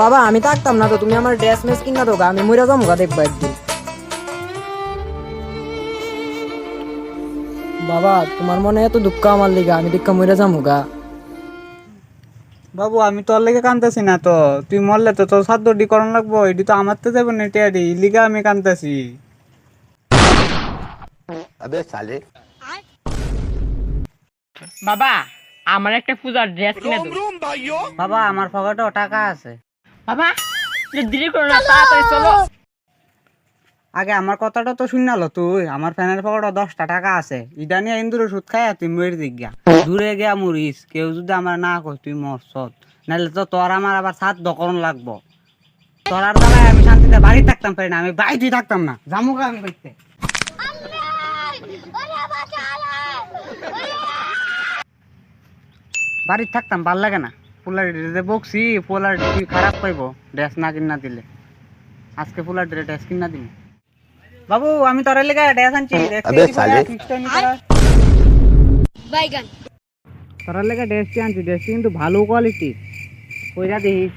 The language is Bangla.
বাবা আমি থাকতাম না তো তুমি আমার ড্রেস মেস কিনা তো আমি মরে যাব গা দেখব একদিন। বাবা তোমার মনে এত দুঃখ আমার লিগে আমি দুঃখ মরে যাব গা বাবু আমি তোর লেগে কানতেছি না তো তুই মরলে তো তোর সাধ্য ডিকরণ লাগবো এটি তো আমার তো যাব না টিয়ারি লিগা আমি কানতেছি। আবে সালে বাবা আমার একটা পূজার ড্রেস কিনে দাও বাবা আমার পকেটে টাকা আছে। বাবা একটু দেরি করো না তাড়াতাড়ি চলো। আগে আমার কথাটা তো শুনালো তুই আমার ফ্যানের পকেটে দশটা টাকা আছে। ইটা নিয়ে ইন্দুরে সুদ খাই তুই মরে দিক গিয়া। দূরে গিয়া মরিস কেউ যদি আমার না কই তুই মরছ নাহলে তো তোর আমার আবার সাত দকরণ লাগবো। তোর আর দ্বারাই আমি শান্তিতে বাড়ি থাকতাম পারি না আমি বাড়িতেই থাকতাম না। জামুকা আমি করতে বাড়িতে থাকতাম ভালো লাগে না। পোলার যে বকছি পোলার কি খারাপ পাইব ড্রেস না কিনা দিলে। আজকে পোলার ড্রেস কিনা দিন বাবু আমি তোর লেগে ড্রেস আনছি। আবে সালে। তোর লেগে ড্রেসটি আনছি। ড্রেসটি কিন্তু ভালো কোয়ালিটি কইরা দিস।